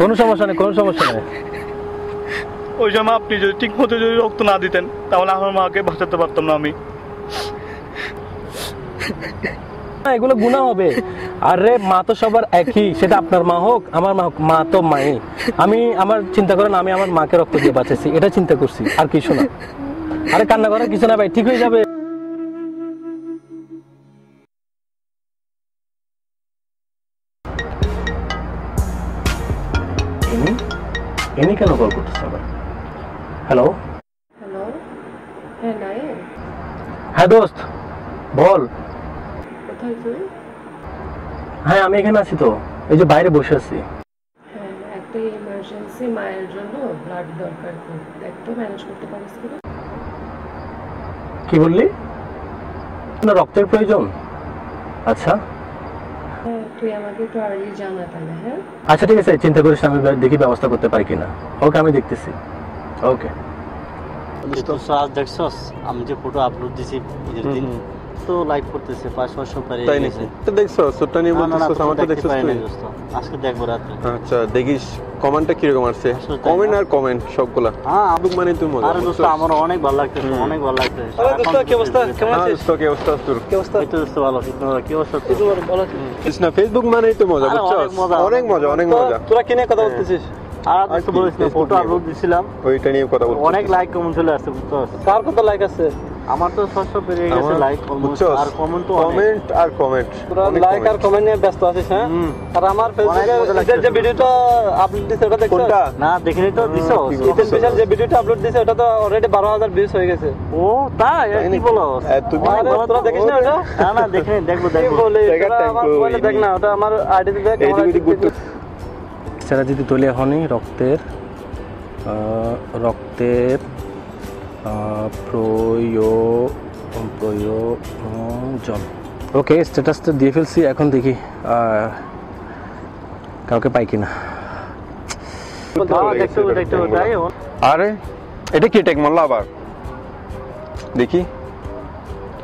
কোনো সমস্যা নেই কোনো সমস্যা নেই। ওই সময় আপনি যদি ঠিক মতো যদি রক্ত না দিতেন তাহলে আমার মাকে বাঁচাতে পারতাম না আমি। না, এগুলো গুণা হবে। আরে মা তো সবার একই সেটা আপনার মা হোক আমার মা হোক মা তো মাই। আমি আমার চিন্তা করেন আমি আমার মাকে রক্ত দিয়ে বাঁচাইছি এটা চিন্তা করছি আর কিছু না। আরে কান্না করার কিছু না ভাই ঠিক হয়ে যাবে। ইনি কেন কল করতেছে আবার হ্যালো হ্যালো হ্যাঁ নায়েম। হ্যাঁ দোস্ত বল। কোথায় তুই? হ্যাঁ আমি এখানে আছি তো। এই যে বাইরে বসে আছি। হ্যাঁ একটা ইমার্জেন্সি মায়ের জন্য ব্লাড দরকার তো। ম্যানেজ করতে পারিস কিনা? কি বললি? না রক্তের প্রয়োজন? আচ্ছা। তুই আমাকে একটু আর্লি জানা তাহলে হ্যাঁ? আচ্ছা ঠিক আছে চিন্তা করিস আমি দেখি ব্যবস্থা করতে পারি কিনা। ওকে আমি দেখতেছি। ওকে। তো আজ দেখছস আমি যে ফটো আপলোড দিছি ঈদের দিন। তো লাইক করতেছে পাঁচ পাঁচশো পারে তাই নাকি? তো দেখছ ছোট্ট নিয়ে দেখছ তুই আজকে দেখব রাতে। আচ্ছা দেখিস কমেন্টটা কীরকম আসছে? কমেন্ট আর কমেন্ট সবগুলা। হ্যাঁ ফেসবুক মানে তুই মজা আরে দোস্ত আমার অনেক ভালো লাগতেছে অনেক ভালো লাগতেছে। কি অবস্থা? কেমন হ্যাঁ দোস্ত কি অবস্থা তোর এই তো দোস্ত ভালো কি অবস্থা? তোর? বুঝিস না ফেসবুক মানেই তো মজা আরে বুঝছ? অনেক মজা, অনেক মজা অনেক মজা। তোরা কিনে কথা বলতেছিস? আর আর বলিস না ফটো আপলোড দিছিলাম। ওইটা নিয়ে কথা বলছি। অনেক লাইক কমেন্ট চলে আসছে বুঝছ কার কত লাইক আছে? আমার তো ছশো পেরিয়ে গেছে লাইক অলমোস্ট আর কমেন্ট তো কমেন্ট আর কমেন্ট তোরা লাইক আর কমেন্ট নিয়ে ব্যস্ত আছিস হ্যাঁ? আর আমার ফেসবুকে মজা লাগছে। ঈদের যে ভিডিওটা আপলোড দিছে ওটা দেখছ কোনটা? না দেখিনি তো দিছো কি স্পেশাল যে ভিডিওটা আপলোড দিছে ওটা তো অলরেডি বারো হাজার ভিউজ হয়ে গেছে। ও তাই? তাই কি বলো তুমি তোরা দেখিস না ওটা? না না দেখিনি দেখব দেখব। বলে জায়গার তোরা time আমার মোবাইলে দেখ না ওটা আমার আইডিতে দেখ তে সেটা যদি তুলে এখনই রক্তের রক্তের প্রয়ো- প্রয়োজন ওকে স্ট্যাটাস তো দিয়ে ফেলছি এখন দেখি আহ, কাউকে পাই কিনা। আরে এটা কি টেক মারলো আবার? দেখি।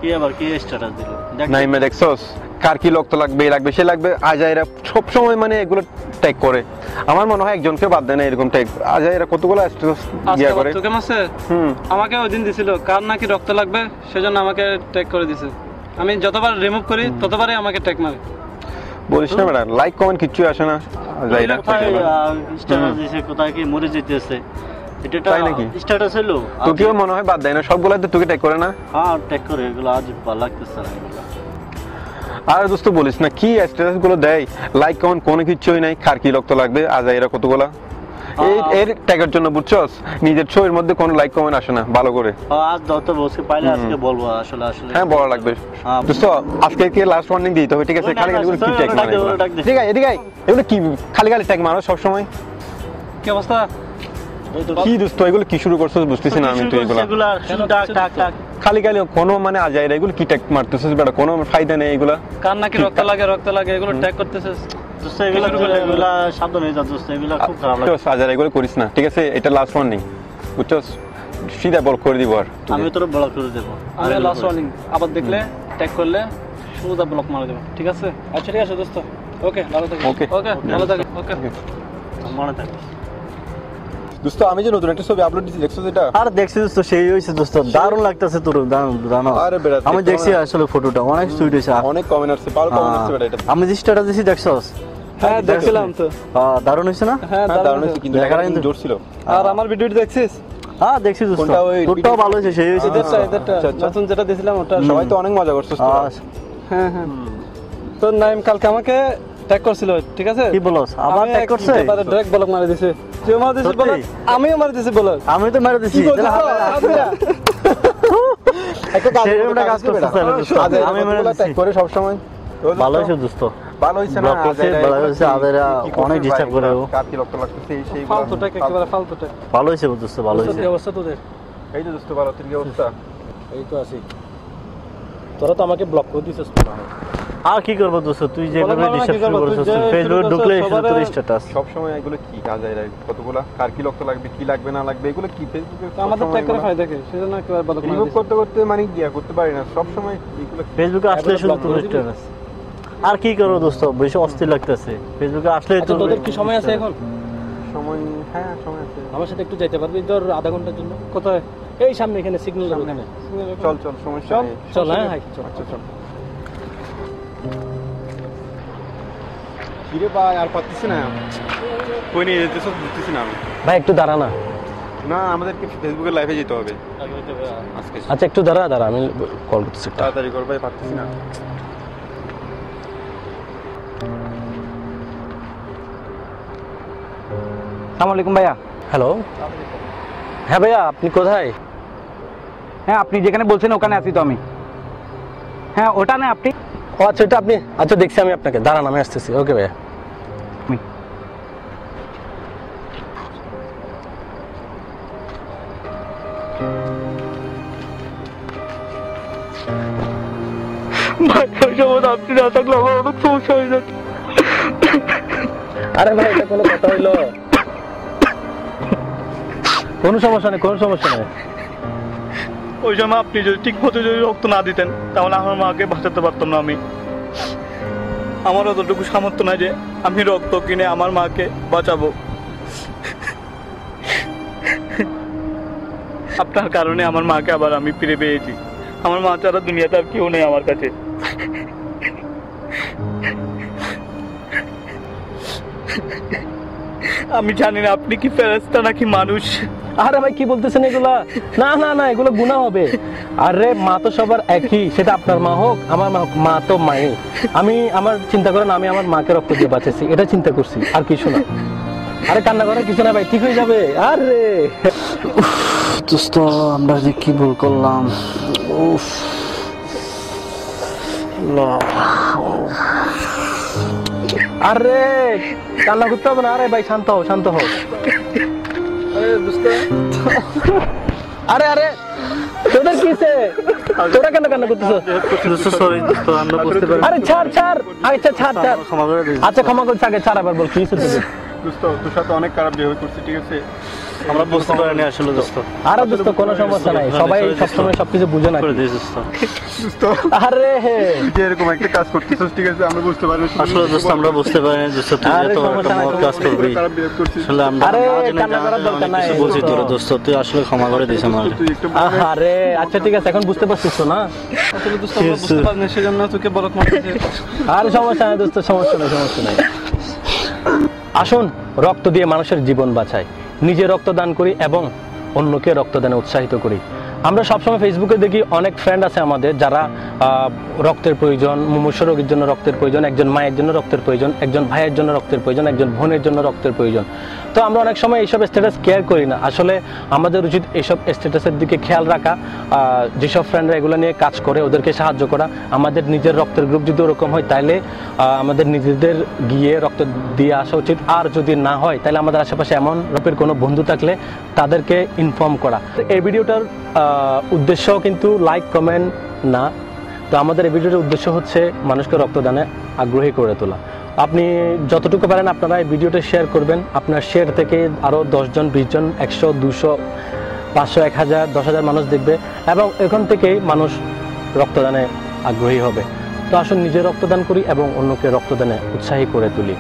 কি আবার কি স্ট্যাটাস দিল? নাই মে দেখছস? কার কি রক্ত লাগবে এই লাগবে সে লাগবে আজাইরা সব সময় মানে এগুলো ট্যাগ করে। আমার মনে হয় একজনকে বাদ দেয় না এরকম ট্যাগ আজাইরা কতগুলো স্ট্যাটাস ইয়া করে? তোকে মাসে? হুম। আমাকে ওই দিন দিছিল কার নাকি রক্ত লাগবে সেজন্য আমাকে ট্যাগ করে দিছে। আমি যতবার রিমুভ করি ততবারই আমাকে ট্যাগ মারে। বলিস না ম্যাডাম লাইক কমেন্ট কিচ্ছু আসে না। আজাইরা কোথায় স্ট্যাটাস দিছে কোথায় কি মরে যেতেছে? এটা তাই নাকি? স্ট্যাটাস হলো তোকেও মনে হয় বাদ দেয় না সবগুলো তো তোকে ট্যাগ করে না? হ্যাঁ ট্যাগ করে এগুলো আজ ভালো লাগতেছে না। আর দোস্ত বলিস না কি স্ট্যাটাসগুলো দেয়? লাইক কমেন্ট কোনো কিছুই নাই। কার কি রক্ত লাগবে? আজাইরা কতগুলা? এই এর ট্যাগের জন্য বুঝছস? নিজের ছবির মধ্যে কোনো লাইক কমেন্ট আসে না ভালো করে। আজ দত্ত বসে পাইলে আজকে বলব আসলে আসলে। হ্যাঁ বড় লাগবে। দোস্ত আজকে কে লাস্ট ওয়ার্নিং দিতে হবে ঠিক আছে? খালি খালি কি ট্যাগ মানে। ঠিক আছে এদিকে এগুলো কি খালি খালি ট্যাগ মারো সব সময় কি অবস্থা? কি দোস্ত এগুলো কি শুরু করছিস বুঝতেছি না আমি তো এগুলো। ডাক ডাক ডাক। খালি খালি কোনো মানে আজাইরা এগুলো কি ট্যাগ মারতেছিস বেটা? কোনো ফায়দা নেই এগুলা। কার নাকি রক্ত লাগে রক্ত লাগে এগুলো ট্যাগ করতেছিস? এগুলা এগুলা। সাবধান হয়ে যা দোস্ত এগুলা খুব খারাপ লাগে। বুঝছস, আজাইরা এগুলো করিস না ঠিক আছে? এটা লাস্ট ওয়ার্নিং বুঝছস? সিধা বল করে দিব আর আমি তোর ব্লক করে দেবো। আমি লাস্ট ওয়ার্নিং আবার দেখলে ট্যাগ করলে সোজা ব্লক মারা দেবো ঠিক আছে? আচ্ছা ঠিক আছে দোস্ত। ওকে ভালো থাকি. ওকে ভালো থাকি। ওকে মনে থাকে। দোস্ত আমি যে নতুন একটা ছবি আপলোড দিছি দেখছ এটা আর দেখছি দোস্ত সেই হয়েছে দোস্ত দারুণ লাগতেছে তোর আরে বেটা, আমি দেখছি আসলে ফটোটা অনেক সুইট হয়েছে অনেক কমেন্ট আসছে পাল কমেন্ট আসছে বেটা এটা। আমি যে স্ট্যাটাস দিছি দেখছস হ্যাঁ দেখছিলাম তো। হ্যাঁ, দারুণ হয়েছে না? হ্যাঁ হ্যাঁ দারুণ হয়েছে। হয়েছে কিন্তু দেখার কিন্তু- জোর ছিল আর আমার ভিডিওটি দেখছিস? হ্যাঁ দেখছি দোস্ত। ভালো হয়েছে সেই হয়েছে আচ্ছা, এদেরটা এদেরটা আচ্ছা, আচ্ছা। নতুন যেটা দিয়েছিলাম ওটা সবাই তো অনেক মজা করছিস। হ্যাঁ হ্যাঁ। তো নাইম কালকে আমাকে ট্যাগ করছিল ঠিক আছে? কি বলস? আবার ট্যাগ করছে? এবারে block মারি দিছে। তুইও মারি দিছিস block, আমিও মারি দিছি বলো আমি তো মেরে দিছি। তো? একটা কাজ করতে আমি মেরে দিছি। করে সব সময় ভালো হয়েছে দোস্ত। ভালো হয়েছে না? ব্লক ভালো করছে অনেক করে ও। লাগতেছে এই সেই ফালতু ট্যাগ একেবারে ফালতু ট্যাগ ভালো হয়েছে দোস্ত ভালো হয়েছে। কি অবস্থা তোদের। এই যে দোস্ত ভালো। তোর কি অবস্থা? এই তো আছি। তোরা তো আমাকে ব্লক করে দিছিস তো। আর কি করব দোস্ত? তুই যেভাবে বলো না, কি ডিস্টার্ব করব? শুরু তুই যে ফেসবুকে ঢুকলে শুধু তোর স্ট্যাটাস সব সময় এগুলো কি আজাইরা কতগুলা? কার কি রক্ত লাগবে কি লাগবে না লাগবে? এগুলো কি? ফেসবুকে আমাদের ট্যাগ করে ফায়দা কি সেজন্য মারি রিমুভ করতে করতে মানে গিয়া করতে পারি না। সব সময় এগুলো ফেসবুকে আসলে শুধু তোর স্ট্যাটাস আর কি করব দোস্ত? বেশি অস্থির লাগতেছে। ফেসবুকে আসলে আচ্ছা তোদের কি সময় আছে এখন? সময় হ্যাঁ সময় আছে। আমার সাথে একটু যাইতে পারবি? তোর আধা ঘণ্টার জন্য। কোথায়? এই সামনে এখানে সিগন্যাল চল চল সমস্যা চল। চল হ্যাঁ চল। আচ্ছা চল। কিরে ভাই আর পাচ্ছি না? কই নিয়ে যেতে সব বুঝতেছি না আমি। ভাই একটু দাঁড়া না। না আমাদেরকে ফেসবুকে লাইভে যেতে হবে। আজকে আচ্ছা একটু দাঁড়া দাঁড়া আমি কল করতেছি তাড়াতাড়ি কর ভাই পাচ্ছি না। সালাম আলাইকুম ভাইয়া। হ্যালো হ্যাঁ ভাইয়া আপনি কোথায়? হ্যাঁ আপনি যেখানে বলছেন ওখানে আছি তো আমি। হ্যাঁ ওটা না আপনি? ও আচ্ছা এটা আপনি আচ্ছা দেখছি আমি আপনাকে। দাঁড়ান আমি আসতেছি। ওকে ভাইয়া। আপনি না থাকলে আমার অনেক সমস্যা হয়ে যাচ্ছে আরে ভাই এটা কোনো কথা হইল। কোনো সমস্যা নেই কোনো সমস্যা নেই। ওই সময় আপনি যদি ঠিক মতো যদি রক্ত না দিতেন, তাহলে আমার মাকে বাঁচাতে পারতাম না আমি। আমার অতটুকু সামর্থ্য না যে আমি রক্ত কিনে আমার মাকে বাঁচাবো। আপনার কারণে আমার মাকে আবার আমি ফিরে পেয়েছি। আমার মা ছাড়া দুনিয়াতে আর কেউ নেই আমার কাছে। আমি জানি না আপনি কি ফেরেস্তা নাকি মানুষ। আরে ভাই কি বলতেছেন এগুলা? না না না এগুলো গুণা হবে। আরে মা তো সবার একই সেটা আপনার মা হোক আমার মা মা তো মাই আমি আমার চিন্তা করেন আমি আমার মাকে রক্ত দিয়ে বাঁচেছি এটা চিন্তা করছি আর কিছু না। আরে কান্না করার কিছু না ভাই ঠিক হয়ে যাবে। আরে। দোস্ত আমরা যে কি ভুল করলাম? উফ। আরে কান্না করতে হবে না। আরে ভাই শান্ত হও শান্ত হও। আরে আরে তোদের কিসে তোরা কেন কান্না করতেছ? সরি দোস্ত আমরা বুঝতে পারি। আরে ছাড় ছাড়। আচ্ছা ছাড় ছাড়। ক্ষমা করে আচ্ছা ক্ষমা করছি আগে ছাড় আবার বল কি হয়েছে? দোস্ত তোর সাথে অনেক খারাপ বিহেভ করছি ঠিক আছে? আমরা বুঝতে পারিনি আসলে দোস্ত আরে দোস্ত কোনো সমস্যা নাই। সবাই সবসময় সবকিছু বুঝে না দোস্ত দোস্ত আরে হে। তুই এরকম একটা কাজ করতেছিস ঠিক আছে? আমরা বুঝতে পারি আসলে দোস্ত আমরা বুঝতে পারিনি দোস্ত তুই আরে একটা নাই, কাজ করবি। খারাপ বিহেভ করছিস আসলে আমরা আরে, কান্না করার দরকার নাই, বলছি তোর দোস্ত তুই আসলে ক্ষমা করে দিস আমার। আরে আচ্ছা ঠিক আছে এখন বুঝতে পারছিস তো না? আসলে দোস্ত আমরা বুঝতে পারিনি সেজন্য তোকে মারতেছি আরে সমস্যা নাই দোস্ত সমস্যা নেই সমস্যা নেই। আসুন রক্ত দিয়ে মানুষের জীবন বাঁচাই। নিজে রক্তদান করি এবং অন্যকে রক্তদানে উৎসাহিত করি। আমরা সবসময় ফেসবুকে দেখি অনেক ফ্রেন্ড আছে আমাদের যারা রক্তের প্রয়োজন, মুমূর্ষ রোগীর জন্য রক্তের প্রয়োজন, একজন মায়ের জন্য রক্তের প্রয়োজন, একজন ভাইয়ের জন্য রক্তের প্রয়োজন, একজন বোনের জন্য রক্তের প্রয়োজন। তো আমরা অনেক সময় এইসব স্ট্যাটাস কেয়ার করি না। আসলে আমাদের উচিত এইসব স্ট্যাটাসের দিকে খেয়াল রাখা যেসব ফ্রেন্ডরা এগুলো নিয়ে কাজ করে, ওদেরকে সাহায্য করা। আমাদের নিজের রক্তের গ্রুপ যদি ওরকম হয় তাহলে আমাদের নিজেদের গিয়ে রক্ত দিয়ে আসা উচিত। আর যদি না হয় তাহলে আমাদের আশেপাশে এমন রূপের কোনো বন্ধু থাকলে তাদেরকে ইনফর্ম করা। এই ভিডিওটার উদ্দেশ্য কিন্তু লাইক কমেন্ট না। তো আমাদের এই ভিডিওটার উদ্দেশ্য হচ্ছে মানুষকে রক্তদানে আগ্রহী করে তোলা। আপনি যতটুকু পারেন আপনারা এই ভিডিওটা শেয়ার করবেন। আপনার শেয়ার থেকে আরও দশজন, বিশজন, একশো, দুশো, পাঁচশো, এক হাজার, দশ হাজার মানুষ দেখবে এবং এখান থেকেই মানুষ রক্তদানে আগ্রহী হবে। তো আসুন নিজে রক্তদান করি এবং অন্যকে রক্তদানে উৎসাহী করে তুলি।